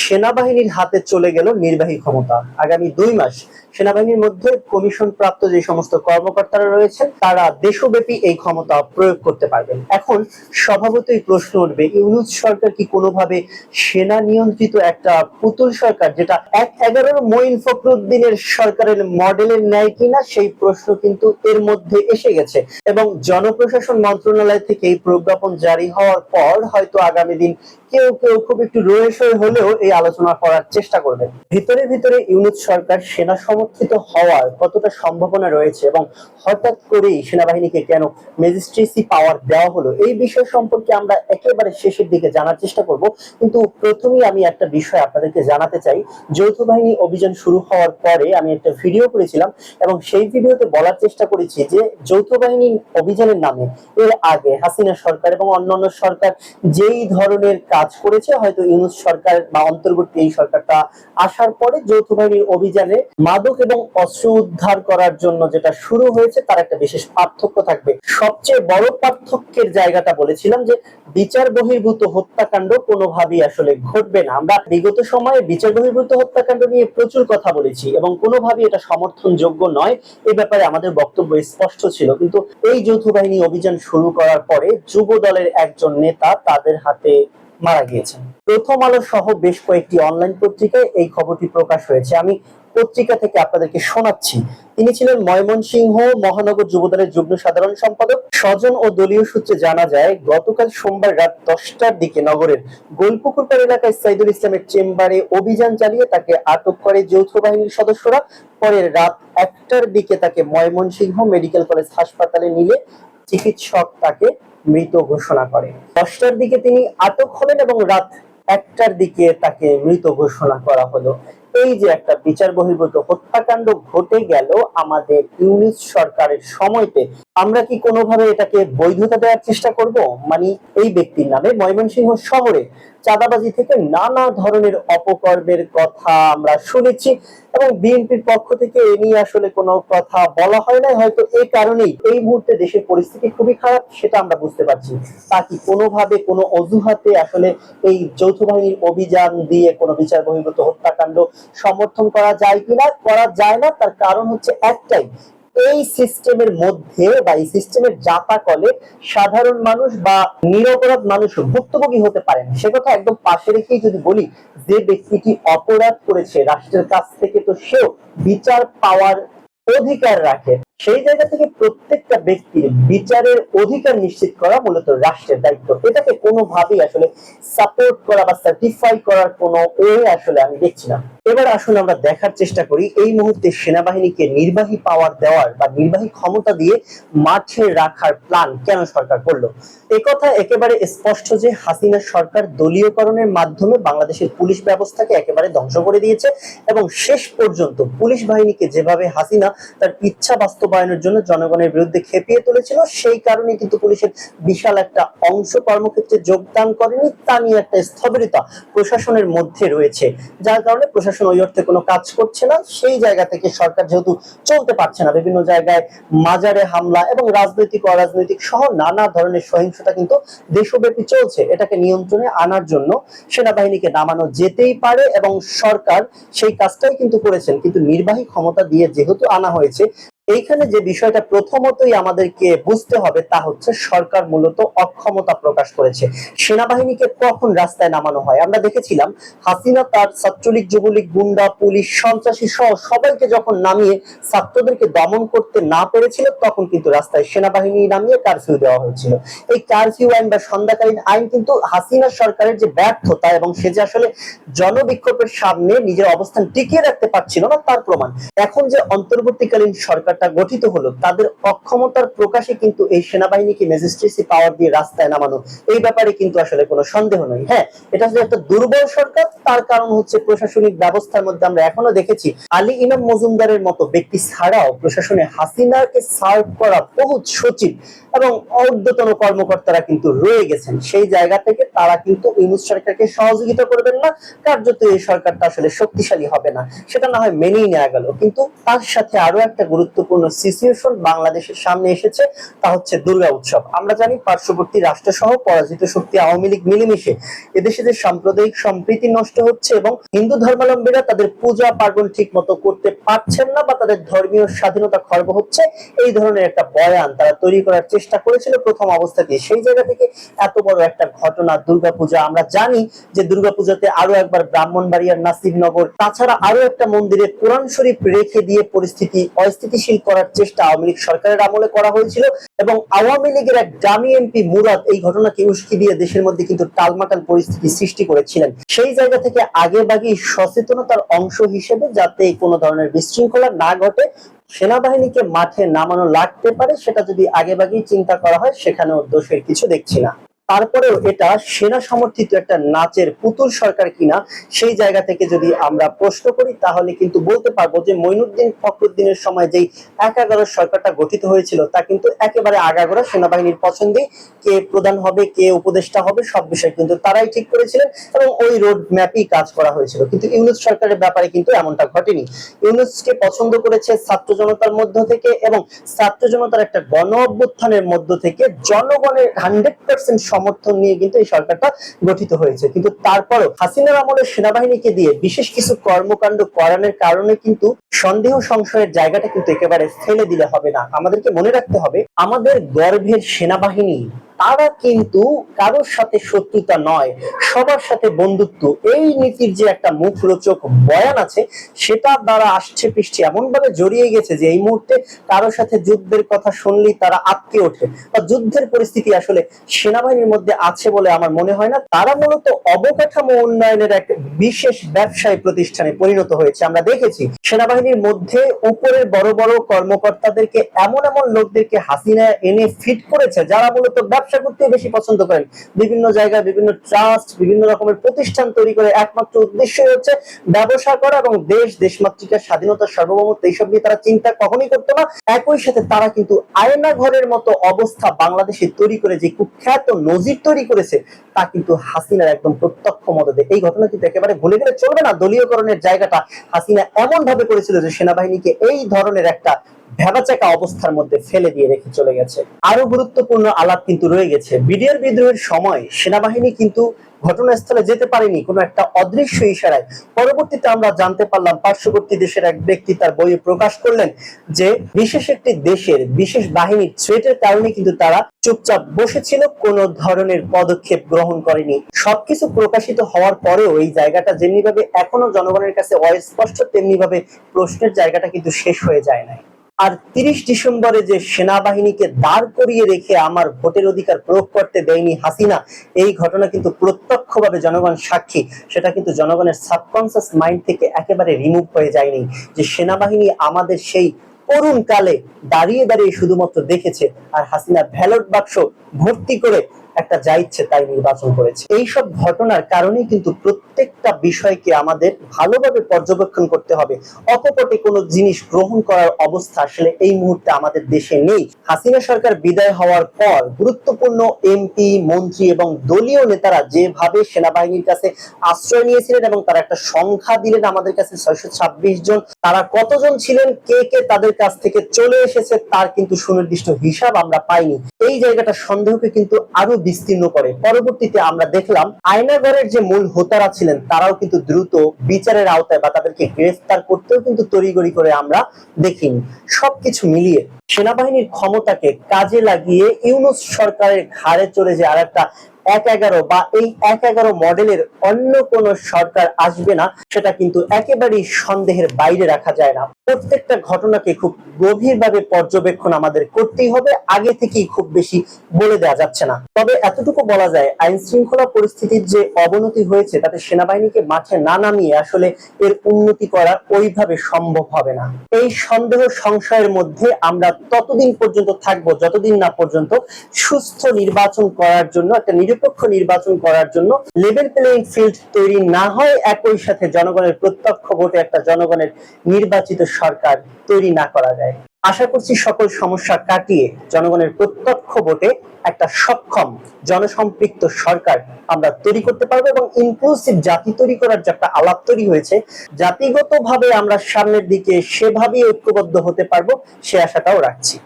সেনাবাহিনীর হাতে চলে গেল নির্বাহী ক্ষমতা। আগামী দুই মাস সেনাবাহিনীর মধ্যে কমিশন প্রাপ্ত যে সমস্ত কর্মকর্তারা রয়েছেন, তারা দেশব্যাপী এই ক্ষমতা প্রয়োগ করতে পারবেন। এখন স্বভাবতই প্রশ্ন উঠবে, ইউনুস সরকার কি কোনোভাবে সেনা নিয়ন্ত্রিত একটা পুতুল সরকার, যেটা এক এগারোর মঈন ফখরুদ্দিনের সরকারের মডেলের ন্যায় কিনা, সেই প্রশ্ন কিন্তু এর মধ্যে এসে গেছে। এবং জনপ্রশাসন মন্ত্রণালয় থেকে এই প্রজ্ঞাপন জারি হওয়ার পর হয়তো আগামী দিন কেউ কেউ খুব একটু রয়েসই হলেও এই আলোচনা করার চেষ্টা করবে। ভিতরে ভিতরে ইউনুস সরকার সেনা সমর্থিত হওয়ার কতটা সম্ভাবনা রয়েছে এবং হঠাৎ করেই সেনাবাহিনীকে কেন ম্যাজিস্ট্রেসি পাওয়ার দেওয়া হলো, এই বিষয় সম্পর্কে আমরা একেবারে শেষের দিকে জানার চেষ্টা করব। কিন্তু প্রথমেই আমি একটা বিষয় আপনাদেরকে জানাতে চাই। যৌথ বাহিনী অভিযান শুরু হওয়ার পরে আমি একটা ভিডিও করেছিলাম এবং সেই ভিডিওতে বলার চেষ্টা করেছি যে যৌথ বাহিনী অভিযানের নামে এর আগে হাসিনা সরকার এবং অন্যান্য সরকার যেই ধরনের কাজ করেছে, হয়তো ইউনুস সরকার বা অন্তর্বর্তী এই সরকারটা আসার পরে যৌথ বাহিনীর অভিযানে মাদক এবং অস্ত্র উদ্ধার করার জন্য যেটা শুরু হয়েছে, তার একটা বিশেষ পার্থক্য থাকবে। সবচেয়ে বড় পার্থক্যের জায়গাটা বলেছিলাম যে, বিচার বহির্ভূত হত্যাকাণ্ড কোনোভাবেই আসলে ঘটবে না। আমরা বিগত সময়ে বিচার বহির্ভূত হত্যাকাণ্ড নিয়ে প্রচুর কথা বলেছি এবং কোনোভাবেই এটা সমর্থনযোগ্য নয়। এই ব্যাপারে আমাদের বক্তব্য স্পষ্ট ছিল। কিন্তু এই যৌথ বাহিনী অভিযান শুরু করার পরে যুব দলের একজন নেতা তাদের হাতে মারা গিয়েছেন। প্রথম আলো সহ বেশ কয়েকটি অনলাইন পত্রিকায় এই খবরটি প্রকাশ হয়েছে। আমি পত্রিকা থেকে আপনাদেরকে শোনাচ্ছি। তিনি ছিলেন ময়মনসিংহ মহানগর যুবদলের যুগ্ম সাধারণ সম্পাদক। স্বজন ও দলীয় সূত্রে জানা যায়, গতকাল সোমবার রাত দশটার দিকে নগরের গোলপুকুরপাড় এলাকায় সাইদুল ইসলামের চেম্বারে অভিযান চালিয়ে তাকে আটক করে যৌথ বাহিনীর সদস্যরা। পরে রাত একটার দিকে তাকে ময়মনসিংহ মেডিকেল কলেজ হাসপাতালে নিলে চিকিৎসক তাকে মৃত ঘোষণা করে দশটার দিকে তিনি আটক হলেন এবং রাত একটার দিকে তাকে মৃত ঘোষণা করা হলো। এই যে একটা বিচার বহির্ভূত হত্যাকাণ্ড ঘটে গেল আমাদের ইউনিট সরকারের সময়তে, আমরা কি কোনোভাবে এটাকে বৈধতা দেওয়ার চেষ্টা করব? মানে এই ব্যক্তির নামে ময়মনসিংহ শহরে চাঁদাবাজি থেকে নানা ধরনের অপকর্মের কথা আমরা শুনেছি এবং বিএনপির পক্ষ থেকে এ নিয়ে আসলে কোনো কথা বলা হয় নাই। হয়তো এই কারণেই এই মুহূর্তে দেশের পরিস্থিতি খুবই খারাপ, সেটা আমরা বুঝতে পারছি। তা কি কোনোভাবে কোনো অজুহাতে আসলে এই যৌথ বাহিনীর অভিযান দিয়ে কোনো বিচার বহির্ভূত হত্যাকাণ্ড সমর্থন করা যায় কিনা, করা যায় না, তার কারণ হচ্ছে একটাই। এই সিস্টেমের মধ্যে বা এই সিস্টেমের জাতা কলে সাধারণ মানুষ বা নিরপরাধ মানুষ ভুক্তভোগী হতে পারেন। সে কথা একদম পাশে রেখেই যদি বলি, যে ব্যক্তিটি অপরাধ করেছে, রাষ্ট্রের কাছ থেকে তো সেও বিচার পাওয়ার অধিকার রাখে। সেই জায়গা থেকে প্রত্যেকটা ব্যক্তির বিচারের অধিকার নিশ্চিত করা মূলত রাষ্ট্রের দায়িত্ব। এটাকে কোনোভাবেই আসলে সাপোর্ট করা বা সার্টিফাই করার কোনো ওয়ে আসলে আমি দেখছি না। এবার আসলে আমরা দেখার চেষ্টা করি, এই মুহূর্তে সেনাবাহিনীকে নির্বাহী পাওয়ার দেওয়ার বা নির্বাহী ক্ষমতা দিয়ে মাঠে রাখার প্ল্যান কেন সরকার করল? কথা একেবারে স্পষ্ট যে হাসিনা সরকার দলীয়করণের মাধ্যমে বাংলাদেশের পুলিশ ব্যবস্থাকে একেবারে ধ্বংস করে দিয়েছে এবং শেষ পর্যন্ত পুলিশ বাহিনীকে যেভাবে হাসিনা তার ইচ্ছা বাস্তবায়নের জন্য জনগণের বিরুদ্ধে খেপিয়ে তুলেছিল। সেই কারণে কিন্তু পুলিশের বিশাল একটা অংশ কর্মক্ষেত্রে যোগদান করেনি, তা নিয়ে একটা স্থবিরতা প্রশাসনের মধ্যে রয়েছে। যার কারণে প্রশাসন ওই অর্থে কোনো কাজ করছে না। সেই জায়গা থেকে সরকার যেহেতু চলতে পারছে না, বিভিন্ন জায়গায় মাজারে হামলা এবং রাজনৈতিক, অরাজনৈতিক সহ নানা ধরনের সহিংসতা কিন্তু দেশব্যাপী চলছে। এটাকে নিয়ন্ত্রণে আনার জন্য সেনাবাহিনীকে নামানো যেতেই পারে এবং সরকার সেই কাজটাই কিন্তু করেছেন। কিন্তু নির্বাহী ক্ষমতা দিয়ে যেহেতু আনা হয়েছে এইখানে যে বিষয়টা প্রথমতই আমাদেরকে বুঝতে হবে তা হচ্ছে সরকার মূলত অক্ষমতা প্রকাশ করেছে। সেনাবাহিনীকে কখন রাস্তায় নামানো হয়? আমরা দেখেছিলাম হাসিনা তার ছাত্রলীগ, যুবলীগ, গুন্ডা, পুলিশ, সন্ত্রাসী সহ সবাইকে যখন নামিয়ে ছাত্রদেরকে দমন করতে না পেরেছিল, তখন কিন্তু রাস্তায় সেনাবাহিনী নামিয়ে কারফিউ দেওয়া হয়েছিল। এই কারফিউ আইন বা সন্ধ্যাকালীন আইন কিন্তু হাসিনা সরকারের যে ব্যর্থতা এবং সে যে আসলে জনবিক্ষোভের সামনে নিজের অবস্থান টিকিয়ে রাখতে পারছিল না, তার প্রমাণ। এখন যে অন্তর্বর্তীকালীন সরকারটা গঠিত হলো, তাদের অক্ষমতার প্রকাশে কিন্তু এই সেনাবাহিনীকে ম্যাজিস্ট্রেসি পাওয়ার দিয়ে রাস্তায় নামানো, এই ব্যাপারে কিন্তু আসলে কোনো সন্দেহ নেই। হ্যাঁ এটা হচ্ছে একটা দুর্বল সরকার, তার কারণ হচ্ছে প্রশাসনিক ব্যবস্থার মধ্যে আমরা এখনও দেখেছি আলী ইমাম মজুমদারের মতো ব্যক্তি ছাড়াও প্রশাসনে হাসিনাকে সার্ভ করা বহু সচিব এবং ঊর্ধ্বতন কর্মকর্তারা কিন্তু রয়ে গেছেন। সেই জায়গা থেকে তারা কিন্তু ইউনুস সরকারকে সহযোগিতা করবেন না, কার্যত এই সরকারটা আসলে শক্তিশালী হবে না। সেটা না হয় মেনেই নেওয়া গেল। কিন্তু তার সাথে আরও একটা গুরুত্ব গুরুত্বপূর্ণ সিচুয়েশন বাংলাদেশের সামনে এসেছে, তা হচ্ছে দুর্গা উৎসব। আমরা জানি পার্শ্ববর্তী রাষ্ট্রসহ পরাজিত শক্তি আওয়ামী লীগ মিলেমিশে এদেশে যে সাম্প্রদায়িক সম্প্রীতি নষ্ট হচ্ছে এবং হিন্দু ধর্মাবলম্বীরা তাদের পূজা পার্বণ ঠিক মতো করতে পারছেন না বা তাদের ধর্মীয় স্বাধীনতা খর্ব হচ্ছে, এই ধরনের একটা বয়ান তারা তৈরি করার চেষ্টা করেছিল প্রথম অবস্থাতে সেই জায়গা থেকে এত বড় একটা ঘটনা, দুর্গাপূজা। আমরা জানি যে দুর্গাপূজাতে আরও একবার ব্রাহ্মণবাড়িয়ার নাসিরনগর, তাছাড়া আরও একটা মন্দিরে কোরআন শরীফ রেখে দিয়ে পরিস্থিতি, অস্থিতিশীল করার চেষ্টা আওয়ামী লীগ সরকারের আমলে করা হয়েছিল এবং আওয়ামী লীগের এক ডামি এমপি মুরাদ এই ঘটনাকে উস্কি দিয়ে দেশের মধ্যে কিন্তু টালমাটাল পরিস্থিতি সৃষ্টি করেছিলেন। সেই জায়গা থেকে আগে বাগি সচেতনতার অংশ হিসেবে যাতে কোনো ধরনের বিশৃঙ্খলা না ঘটে, সেনাবাহিনীকে মাঠে নামানো লাগতে পারে, সেটা যদি আগে বাগেই চিন্তা করা হয়, সেখানেও দোষের কিছু দেখছি না। তারপরেও এটা সেনা সমর্থিত একটা নাচের পুতুল সরকার কিনা সেই জায়গা থেকে যদি আমরা প্রশ্ন করি, তাহলে কিন্তু বলতে পারব যে মইনুদ্দিন ফখরুদ্দিনের সময় যেই এক এগারো সরকারটা গঠিত হয়েছিল, তা কিন্তু একেবারে আগাগোড়া সেনাবাহিনীর পছন্দে কে প্রধান হবে, কে উপদেষ্টা হবে, সব বিষয় কিন্তু তারাই ঠিক করেছিলেন এবং ওই রোড ম্যাপই কাজ করা হয়েছিল। কিন্তু ইউনুস সরকারের ব্যাপারে কিন্তু এমনটা ঘটেনি। ইউনুসকে পছন্দ করেছে ছাত্র জনতার মধ্য থেকে এবং ছাত্র জনতার একটা গণ অভ্যুত্থানের মধ্য থেকে জনগণের হান্ড্রেড পার্সেন্ট সমর্থন নিয়ে কিন্তু এই সরকারটা গঠিত হয়েছে। কিন্তু তারপরও হাসিনার আমলের সেনাবাহিনীকে দিয়ে বিশেষ কিছু কর্মকাণ্ড করানোর কারণে কিন্তু সন্দেহ সংশয়ের জায়গাটা কিন্তু একেবারে ফেলে দিলে হবে না। আমাদেরকে মনে রাখতে হবে, আমাদের গর্ভের সেনাবাহিনী তারা কিন্তু কারোর সাথে শত্রুতা নয়, সবার সাথে বন্ধুত্ব। এই নীতির যে একটা মুখরোচক বয়ান আছে, সেটা দ্বারা আসছে পৃষ্ঠে এমন ভাবে জড়িয়ে গেছে যে এই মুহূর্তে কারোর সাথে যুদ্ধের কথা শুনলেই তারা আটকে ওঠে। বা যুদ্ধের পরিস্থিতি আসলে সেনাবাহিনীর মধ্যে আছে বলে আমার মনে হয় না। তারা মূলত অবকাঠামো উন্নয়নের এক বিশেষ ব্যবসায় প্রতিষ্ঠানে পরিণত হয়েছে। আমরা দেখেছি, সেনাবাহিনীর মধ্যে উপরের বড় বড় কর্মকর্তাদেরকে এমন এমন লোকদেরকে হাসিনা এনে ফিট করেছে, যারা মূলত ব্যবসা করতে বেশি পছন্দ করেন। বিভিন্ন জায়গায় বিভিন্ন ট্রাস্ট, বিভিন্ন রকমের প্রতিষ্ঠান তৈরি করে একমাত্র উদ্দেশ্যই হচ্ছে ব্যবসা করা এবং দেশ দেশমাতৃকার স্বাধীনতা, সার্বভৌমত্ব, এইসব নিয়ে তারা চিন্তা কখনোই করতো না। একই সাথে তারা কিন্তু আয়না ঘরের মতো অবস্থা বাংলাদেশে তৈরি করে, যে কুখ্যাত নজির তৈরি করেছে, তা কিন্তু হাসিনার একদম প্রত্যক্ষ মদদে এই ঘটনা কিন্তু একেবারে ভুলে গেলে চলবে না। দলীয়করণের জায়গাটা হাসিনা এমন ভাবে করেছিল যে সেনাবাহিনীকে এই ধরনের একটা ভেবাচাকা অবস্থার মধ্যে ফেলে দিয়ে রেখে চলে গেছে। আরও গুরুত্বপূর্ণ আলাপ কিন্তু রয়ে গেছে। বিডিআর বিদ্রোহের সময় সেনাবাহিনী কিন্তু ঘটনাস্থলে যেতে পারেনি কোনো একটা অদৃশ্য ইশারায়। পরবর্তীতে আমরা জানতে পারলাম, পার্শ্ববর্তী দেশের এক ব্যক্তি তার বইয়ে প্রকাশ করলেন যে বিশেষ একটি দেশের বিশেষ বাহিনীর থ্রেটের কারণে কিন্তু তারা চুপচাপ বসেছিল, কোনো ধরনের পদক্ষেপ গ্রহণ করেনি। সবকিছু প্রকাশিত হওয়ার পরেও এই জায়গাটা যেমনিভাবে এখনও জনগণের কাছে অস্পষ্ট তেমনি ভাবে প্রশ্নের জায়গাটা কিন্তু শেষ হয়ে যায় নাই। আর তিরিশ ডিসেম্বরে যে সেনাবাহিনীকে দাঁড় করিয়ে রেখে আমার ভোটের অধিকার প্রয়োগ করতে দেয়নি হাসিনা, এই ঘটনা কিন্তু প্রত্যক্ষভাবে জনগণ সাক্ষী। সেটা কিন্তু জনগণের সাবকনসিয়াস মাইন্ড থেকে একেবারে রিমুভ হয়ে যায়নি যে সেনাবাহিনী আমাদের সেই করুণ কালে দাঁড়িয়ে দাঁড়িয়ে শুধুমাত্র দেখেছে। আর হাসিনা ব্যালট বাক্স ভর্তি করে একটা যা ইচ্ছে তাই নির্বাচন করেছে। এই সব ঘটনার কারণেই কিন্তু প্রত্যেকটা বিষয়কে আমাদের ভালোভাবে পর্যবেক্ষণ করতে হবে। অকপটে কোনো জিনিস গ্রহণ করার অবস্থা আসলে এই মুহূর্তে আমাদের দেশে নেই। হাসিনা সরকার বিদায় হওয়ার পর গুরুত্বপূর্ণ এমপি, মন্ত্রী এবং দলীয় নেতারা যেভাবে সেনাবাহিনীর কাছে আশ্রয় নিয়েছিলেন এবং তারা একটা সংখ্যা দিলেন আমাদের কাছে ছয়শো ছাব্বিশ জন, তারা কতজন ছিলেন, কে কে তাদের কাছ থেকে চলে এসেছে তার কিন্তু সুনির্দিষ্ট হিসাব আমরা পাইনি। এই জায়গাটা সন্দেহকে কিন্তু আরও বিস্তীর্ণ করে। পরবর্তীতে আমরা দেখলাম আয়নাগরের যে মূল হোতারা ছিলেন, তারাও কিন্তু দ্রুত বিচারের আওতায় বা তাদেরকে গ্রেফতার করতেও কিন্তু তড়িগড়ি করে আমরা দেখিনি। সবকিছু মিলিয়ে সেনাবাহিনীর ক্ষমতাকে কাজে লাগিয়ে ইউনুস সরকারের ঘাড়ে চড়ে যে আরেকটা এক এগারো বা এই এক এগারো মডেলের অন্য কোন সরকার আসবে না, সেটা কিন্তু একেবারেই সন্দেহের বাইরে রাখা যায় না। প্রত্যেকটা ঘটনাকে খুব গভীরভাবে পর্যবেক্ষণ আমাদের করতেই হবে, আগে থেকেই খুব বেশি বলে দেওয়া যাচ্ছে না। তবে এতটুকু বলা যায় আইন শৃঙ্খলা পরিস্থিতির যে অবনতি হয়েছে, তাতে সেনাবাহিনীকে মাঠে না নামিয়ে আসলে এর উন্নতি করা ওইভাবে সম্ভব হবে না। এই সন্দেহ সংশয়ের মধ্যে আমরা ততদিন পর্যন্ত থাকব, যতদিন না পর্যন্ত সুস্থ নির্বাচন করার জন্য একটা নিরপেক্ষ নির্বাচন করার জন্য লেভেল প্লেইং ফিল্ড তৈরি না হয়, একই সাথে জনগণের প্রত্যক্ষ ভোটে একটা জনগণের নির্বাচিত সরকার তৈরি না করা যায়। আশা করছি সকল সমস্যা কাটিয়ে জনগণের প্রত্যক্ষ ভোটে একটা সক্ষম, জনসম্পৃক্ত সরকার আমরা তৈরি করতে পারব এবং ইনক্লুসিভ জাতি তৈরি করার যে একটা আলাপ তৈরি হয়েছে, জাতিগতভাবে আমরা সামনের দিকে সেভাবেই ঐক্যবদ্ধ হতে পারব, সে আশাটাও রাখছি।